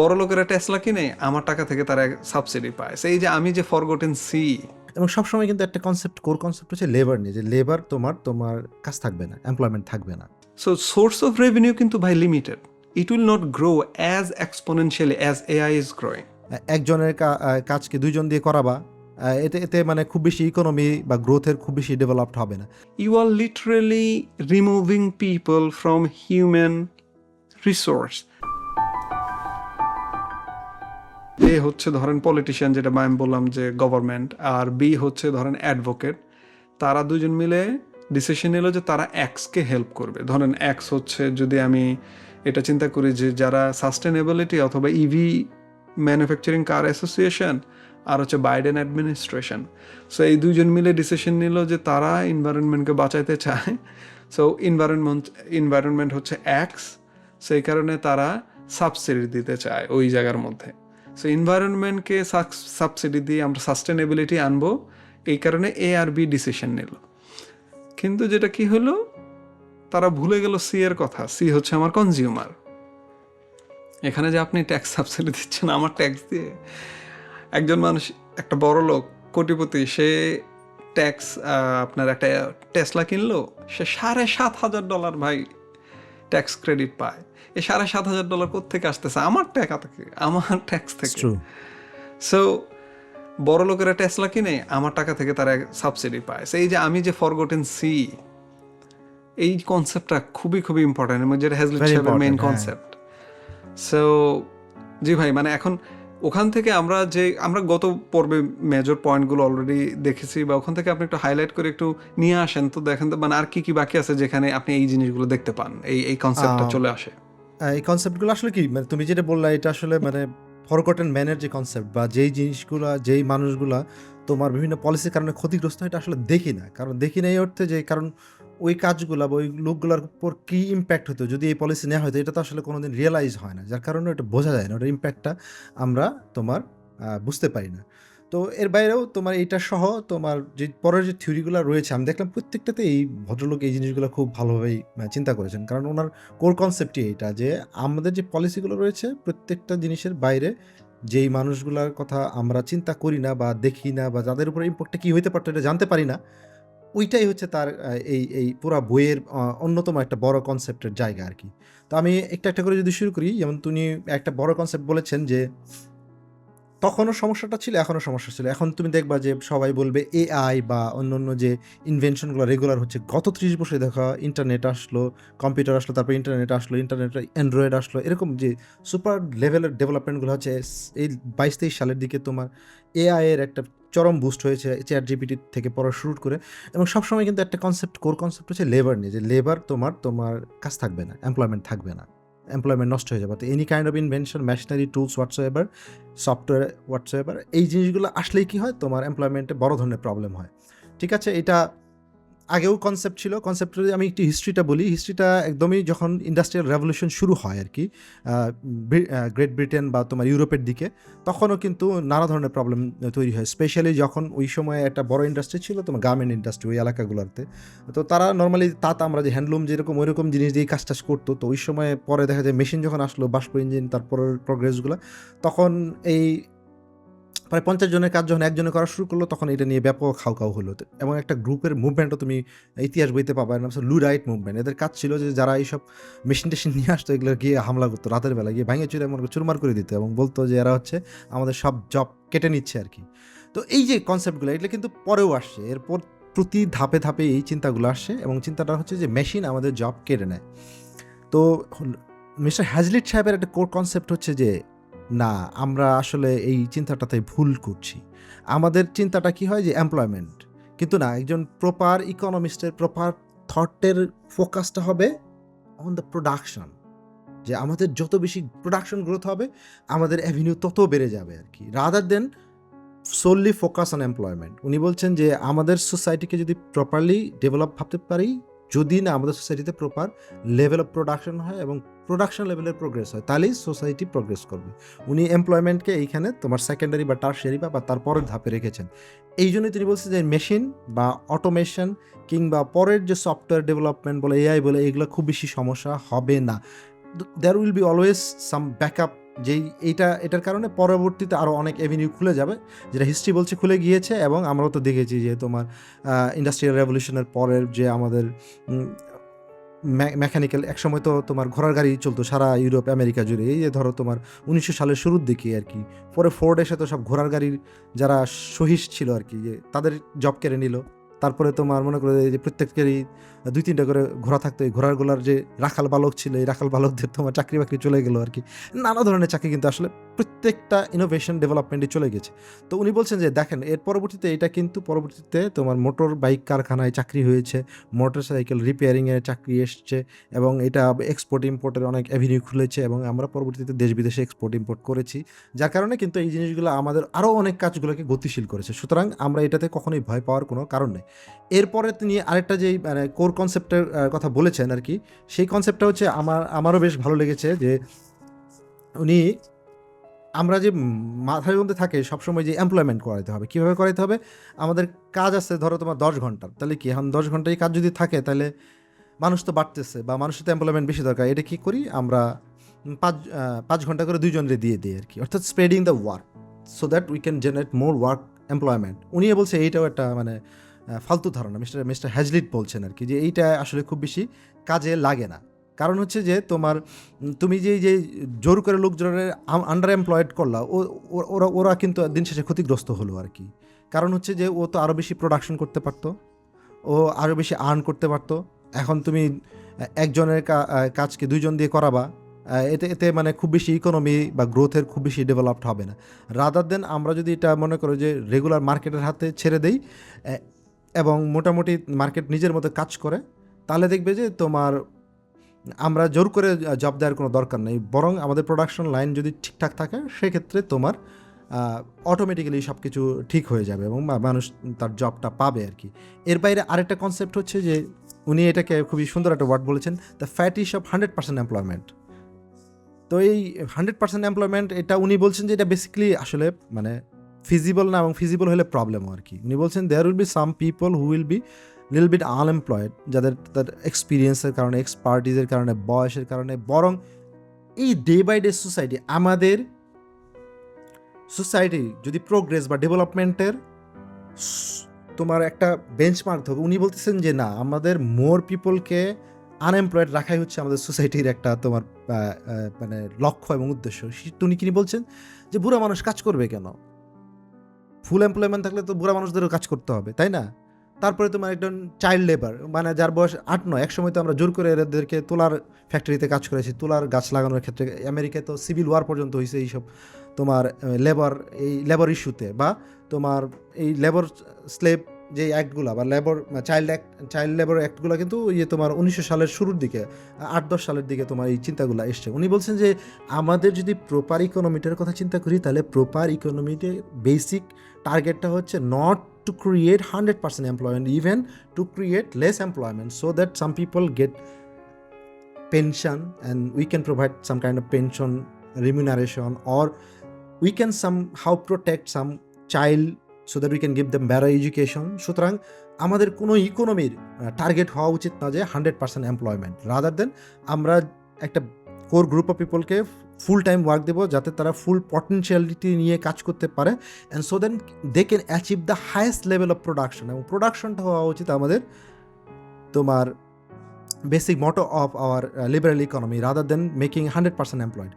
বড় লোকেরা টেসলা কিনে আমার টাকা থেকে তারা সাবসিডি পায়। সেই যে আমি যে ফরগটেন সি এবং সবসময় কিন্তু একটা কনসেপ্ট কোর কনসেপ্ট হচ্ছে লেবার নিয়ে যে লেবার তোমার তোমার কাজ থাকবে না এমপ্লয়মেন্ট থাকবে না। সো সোর্স অফ রেভিনিউ কিন্তু ভাই limited it will not grow as exponentially as AI is growing একজনের কাজকে দুইজন দিয়ে করাবা এতে এতে মানে খুব বেশি ইকোনমি বা গ্রোথের খুব বেশি ডেভেলপড হবে না। You are literally removing people from human resource এ হচ্ছে ধরেন পলিটিশিয়ান যেটা আমি বললাম যে গভর্নমেন্ট আর বি হচ্ছে ধরেন অ্যাডভোকেট তারা দুজন মিলে ডিসিশন নিল যে তারা এক্সকে হেল্প করবে। ধরেন এক্স হচ্ছে যদি আমি এটা চিন্তা করি যে যারা সাস্টেনেবিলিটি অথবা ইভি ম্যানুফ্যাকচারিং কার অ্যাসোসিয়েশন আর হচ্ছে বাইডেন অ্যাডমিনিস্ট্রেশন সো এই দুজন মিলে ডিসিশন নিল যে তারা এনভায়রনমেন্টকে বাঁচাইতে চায়। সো এনভায়রনমেন্ট এনভায়রনমেন্ট হচ্ছে অ্যাক্স সেই কারণে তারা সাবসিডি দিতে চায় ওই জায়গার মধ্যে। সো এনভায়রনমেন্টকে সাবসিডি দিয়ে আমরা সাস্টেনেবিলিটি আনব এই কারণে এ আর বি ডিসিশন নিল কিন্তু যেটা কি হলো তারা ভুলে গেল সি এর কথা সি হচ্ছে আমার কনজিউমার এখানে যে আপনি ট্যাক্স সাবসিডি দিচ্ছেন আমার ট্যাক্স দিয়ে একজন মানুষ একটা বড় লোক কোটিপতি সে ট্যাক্স আপনার একটা টেসলা কিনলো সে সাড়ে সাত হাজার ডলার ভাই ট্যাক্স ক্রেডিট পায়। এ সাড়ে সাত হাজার ডলার কোথেকে আসতেছে? আমার টাকা থেকে আমার ট্যাক্স থেকে। সো বড় লোকেরা টেসলা কিনে আমার টাকা থেকে তারা সাবসিডি পায়। সেই যে আমি যে ফরগটেন সি এই কনসেপ্টটা খুবই খুবই ইম্পর্টেন্ট এবং যেটা হ্যাজলিট Very মেইন হ্যাঁ। কনসেপ্ট সো জি ভাই মানে এখন ওখান থেকে আমরা যে আমরা গত পর্বে মেজর পয়েন্টগুলো অলরেডি দেখেছি বা ওখান থেকে আপনি একটু হাইলাইট করে একটু নিয়ে আসেন তো দেখেন তো মানে আর কি কি বাকি আছে যেখানে আপনি এই জিনিসগুলো দেখতে পান এই এই কনসেপ্টটা চলে আসে? এই কনসেপ্টগুলো আসলে কি? মানে তুমি যেটা বললা এটা আসলে মানে ফরগটেন ম্যানের যে কনসেপ্ট বা যেই জিনিসগুলো, যেই মানুষগুলো তোমার বিভিন্ন পলিসির কারণে ক্ষতিগ্রস্ত হয়, এটা আসলে দেখি না। কারণ দেখি না এই অর্থে যে, কারণ ওই কাজগুলো বা ওই লোকগুলোর উপর কী ইম্প্যাক্ট হতো যদি এই পলিসি নেওয়া হতো এটা তো আসলে কোনো দিন রিয়েলাইজ হয় না। যার কারণে ওটা বোঝা যায় না। ওটার ইম্প্যাক্টটা আমরা তোমার বুঝতে পারি না। তো এর বাইরেও তোমার এইটা সহ তোমার যে পরের যে থিওরিগুলো রয়েছে, আমি দেখলাম প্রত্যেকটাতে এই ভদ্রলোক এই জিনিসগুলো খুব ভালোভাবেই চিন্তা করেছেন। কারণ ওনার কোর কনসেপ্টই এইটা যে আমাদের যে পলিসিগুলো রয়েছে প্রত্যেকটা জিনিসের বাইরে, যেই মানুষগুলোর কথা আমরা চিন্তা করি না বা দেখি না বা যাদের উপরে ইম্প্যাক্টটা কী হইতে পারতো এটা জানতে পারি না, ওইটাই হচ্ছে তার এই এই পুরা বইয়ের অন্যতম একটা বড় কনসেপ্টের জায়গা আর কি। তো আমি একটা একটা করে যদি শুরু করি, যেমন তুমি একটা বড় কনসেপ্ট বলেছেন যে তখনও সমস্যাটা ছিল, এখনও সমস্যা ছিল। এখন তুমি দেখবা যে সবাই বলবে এআই বা অন্য অন্য যে ইনভেনশনগুলো রেগুলার হচ্ছে। গত ত্রিশ বছরে দেখা ইন্টারনেট আসলো কম্পিউটার আসলো, তারপর ইন্টারনেট আসলো ইন্টারনেট অ্যান্ড্রয়েড আসলো, এরকম যে সুপার লেভেলের ডেভেলপমেন্টগুলো হচ্ছে, এই বাইশ তেইশ সালের দিকে তোমার এআই এর একটা চরম বুস্ট হয়েছে চেয়ার জিপিটি থেকে পড়া শুরু করে। এবং সবসময় কিন্তু একটা কনসেপ্ট কোর কনসেপ্ট হচ্ছে লেবার নিয়ে, যে লেবার তোমার তোমার কাজ থাকবে না এমপ্লয়মেন্ট থাকবে না। এমপ্লয়মেন্ট নষ্ট হয়ে যাবে। তো any kind of invention machinery tools whatsoever software whatsoever এই জিনিসগুলো আসলেই কী হয়? তোমার এমপ্লয়মেন্টে বড় ধরনের প্রবলেম হয়। ঠিক আছে? এটা আগেও কনসেপ্ট ছিল। কনসেপ্ট আমি একটু হিস্ট্রিটা বলি। হিস্ট্রিটা একদমই যখন ইন্ডাস্ট্রিয়াল রেভলিউশন শুরু হয় আর কি গ্রেট ব্রিটেন বা তোমার ইউরোপের দিকে, তখনও কিন্তু নানা ধরনের প্রবলেম তৈরি হয়। স্পেশালি যখন ওই সময় একটা বড় ইন্ডাস্ট্রি ছিল তোমার গার্মেন্ট ইন্ডাস্ট্রি ওই এলাকাগুলোতে। তো তারা নর্মালি তাঁত আমরা যে হ্যান্ডলুম যেরকম ওই রকম জিনিস দিয়ে কাজ টাজ করতো, তো ওই সময় পরে দেখা যায় মেশিন যখন আসলো, বাষ্প ইঞ্জিন তারপরের প্রোগ্রেসগুলো তখন এই প্রায় পঞ্চাশ জনের কাজ যখন একজনে করা শুরু করল, তখন এটা নিয়ে ব্যাপক খাও খাও হলো এবং একটা গ্রুপের মুভমেন্টও তুমি ইতিহাস বইতে পাবা নাম লু রাইট মুভমেন্ট এদের কাজ ছিল যে যারা এইসব মেশিন টেশিন নিয়ে আসতো, এগুলো গিয়ে হামলা করতো রাতের বেলা, গিয়ে ভাঙে চুরে মনে চুরমার করে দিত এবং বলতো যে এরা হচ্ছে আমাদের সব জব কেটে নিচ্ছে আর কি। তো এই যে কনসেপ্টগুলো এগুলো কিন্তু পরেও আসছে। এরপর প্রতি ধাপে ধাপে এই চিন্তাগুলো আসছে এবং চিন্তাটা হচ্ছে যে মেশিন আমাদের জব কেড়ে নেয়। তো মিস্টার হ্যাজলিট সাহেবের একটা কোর কনসেপ্ট হচ্ছে যে না, আমরা আসলে এই চিন্তাটাতে ভুল করছি। আমাদের চিন্তাটা কি হয় যে এমপ্লয়মেন্ট কিন্তু না, একজন প্রপার ইকোনমিস্টের প্রপার থটের ফোকাসটা হবে অন দ্য প্রোডাকশন যে আমাদের যত বেশি প্রোডাকশন গ্রোথ হবে, আমাদের অ্যাভিনিউ তত বেড়ে যাবে আর কি। Rather than solely focus on employment উনি বলছেন যে, আমাদের সোসাইটিকে যদি প্রপারলি ডেভেলপ ভাবতে পারি, যদি না আমাদের সোসাইটিতে প্রপার লেভেল অফ প্রোডাকশন হয় এবং প্রোডাকশন লেভেলের প্রোগ্রেস হয়, তাহলেই সোসাইটি প্রোগ্রেস করবে। উনি এমপ্লয়মেন্টকে এইখানে তোমার সেকেন্ডারি বা টার্সারি বা তার পরের ধাপে রেখেছেন। এই জন্যই তিনি বলছেন যে মেশিন বা অটোমেশন কিংবা পরের যে সফটওয়্যার ডেভেলপমেন্ট বলে এআই বলে, এগুলো খুব বেশি সমস্যা হবে না। There will be always some backup যেই এইটা, এটার কারণে পরবর্তীতে আরও অনেক এভিনিউ খুলে যাবে, যেটা হিস্ট্রি বলছে খুলে গিয়েছে এবং আমরাও তো দেখেছি যে তোমার ইন্ডাস্ট্রিয়াল রেভলিউশনের পরের যে আমাদের মেকানিক্যাল, একসময় তো তোমার ঘোড়ার গাড়ি চলতো সারা ইউরোপ, আমেরিকা জুড়ে। এই যে ধরো তোমার উনিশশো সালের শুরুর দিকে আর কি। পরে ফোর্ডের সাথে সব ঘোড়ার গাড়ির যারা সহিস ছিল আর কি, যে তাদের জব কেড়ে নিল। তারপরে তোমার মনে করো যে প্রত্যেকেরই দুই তিনটা করে ঘোড়া থাকতো, এই ঘোড়াগুলোর যে রাখাল বালক ছিল, এই রাখাল বালকদের তোমার চাকরি বাকরি চলে গেলো আর কি। নানা ধরনের চাকরি কিন্তু আসলে প্রত্যেকটা ইনোভেশন ডেভেলপমেন্টে চলে গেছে। তো উনি বলছেন যে, দেখেন, এর পরবর্তীতে এটা কিন্তু পরবর্তীতে তোমার মোটর বাইক কারখানায় চাকরি হয়েছে মোটর সাইকেল রিপেয়ারিংয়ের চাকরি এসছে এবং এটা এক্সপোর্ট ইম্পোর্টের অনেক অ্যাভিনিউ খুলেছে এবং আমরা পরবর্তীতে দেশ বিদেশে এক্সপোর্ট ইম্পোর্ট করেছি। যার কারণে কিন্তু এই জিনিসগুলো আমাদের আরও অনেক কাজগুলোকে গতিশীল করেছে। সুতরাং আমরা এটাতে কখনোই ভয় পাওয়ার কোনো কারণ নেই। এরপরে তিনি আরেকটা যেই মানে কোর কনসেপ্টের কথা বলেছেন আর কি সেই কনসেপ্টটা হচ্ছে আমার, আমারও বেশ ভালো লেগেছে যে উনি আমরা যে মাথার মধ্যে থাকে সবসময় যে এমপ্লয়মেন্ট করাতে হবে। কীভাবে করাতে হবে? আমাদের কাজ আছে ধরো তোমার দশ ঘণ্টার তাহলে কি এখন দশ ঘন্টায় কাজ যদি থাকে তাহলে মানুষ তো বাড়তেছে বা মানুষের তো এমপ্লয়মেন্ট বেশি দরকার, এটা কী করি আমরা পাঁচ পাঁচ ঘণ্টা করে দুইজনরে দিয়ে দিই আর কি অর্থাৎ spreading the work so that we can generate more work employment উনিও বলছে এইটাও একটা মানে ফালতু ধারণা, মিস্টার মিস্টার হ্যাজলিট বলছেন আর কি, যে এইটা আসলে খুব বেশি কাজে লাগে না। কারণ হচ্ছে যে তোমার তুমি যে যে জোর করে লোকজনের আন্ডার এমপ্লয়েড করলা, ও ওরা ওরা কিন্তু দিন শেষে ক্ষতিগ্রস্ত হলো আর কি। কারণ হচ্ছে যে ও তো আরও বেশি প্রোডাকশন করতে পারতো, ও আরও বেশি আর্ন করতে পারতো। এখন তুমি একজনের কাজকে দুইজন দিয়ে করাবা এতে এতে মানে খুব বেশি ইকোনমি বা গ্রোথের খুব বেশি ডেভেলপড হবে না। রাদার দেন আমরা যদি এটা মনে করো যে রেগুলার মার্কেটের হাতে ছেড়ে দেই এবং মোটামুটি মার্কেট নিজের মতো কাজ করে, তাহলে দেখবে যে তোমার আমরা জোর করে জব দেওয়ার কোনো দরকার নেই। বরং আমাদের প্রোডাকশন লাইন যদি ঠিকঠাক থাকে, সেক্ষেত্রে তোমার অটোমেটিক্যালি সব কিছু ঠিক হয়ে যাবে এবং মানুষ তার জবটা পাবে আর কি। এর বাইরে আরেকটা কনসেপ্ট হচ্ছে যে, উনি এটাকে খুবই সুন্দর একটা ওয়ার্ড বলেছেন the fatties of hundred percent employment তো এই হান্ড্রেড পার্সেন্ট এমপ্লয়মেন্ট এটা উনি বলছেন যে এটা বেসিক্যালি আসলে মানে ফিজিবল না এবং ফিজিবল হলে প্রবলেম আর কি। উনি বলছেন there will be some people who will be লিল বিট আনএমপ্লয়েড যাদের তার এক্সপিরিয়েন্সের কারণে এক্সপার্টিজের কারণে, বয়সের কারণে, বরং এই ডে বাই ডে সোসাইটি আমাদের সোসাইটি যদি প্রোগ্রেস বা ডেভেলপমেন্টের তোমার একটা বেঞ্চমার্ক থাকে উনি বলতেছেন যে না, আমাদের মোর পিপলকে আনএমপ্লয়েড রাখাই হচ্ছে আমাদের সোসাইটির একটা তোমার মানে লক্ষ্য এবং উদ্দেশ্য। উনি কিনি বলছেন? যে বুড়া মানুষ কাজ করবে কেন? ফুল এমপ্লয়মেন্ট থাকলে তো বুড়া মানুষদেরও কাজ করতে হবে, তাই না? তারপরে তোমার একজন চাইল্ড লেবার মানে যার বয়স আট, নয়, এক সময় তো আমরা জোর করে এদেরকে তোলার ফ্যাক্টরিতে কাজ করেছি, তোলার গাছ লাগানোর ক্ষেত্রে। আমেরিকায় তো সিভিল ওয়ার পর্যন্ত হয়েছে এইসব তোমার লেবার এই লেবার ইস্যুতে বা তোমার এই লেবার স্লেভ যে অ্যাক্টগুলো বা labour, child act, child labour অ্যাক্টগুলো কিন্তু ইয়ে তোমার উনিশশো সালের শুরুর দিকে, আট দশ সালের দিকে তোমার এই চিন্তাগুলো এসছে। উনি বলছেন যে আমাদের যদি প্রপার ইকোনমিটার কথা চিন্তা করি, তাহলে প্রপার ইকোনমিতে বেসিক টার্গেটটা হচ্ছে not to create hundred percent employment even to create less employment so that some people get pension and we can provide some kind of pension remuneration or we can somehow protect some child so that we can give them better education. সুতরাং আমাদের কোনো ইকোনমির target হওয়া উচিত না যে hundred percent employment rather than আমরা একটা কোর গ্রুপ অফ পিপলকে ফুল টাইম ওয়ার্ক দেবো যাতে তারা ফুল পটেন্সিয়ালিটি নিয়ে কাজ করতে পারে and so then they can achieve the highest level of production এবং প্রোডাকশনটা হওয়া উচিত আমাদের তোমার basic motto of our liberal economy rather than making hundred percent employed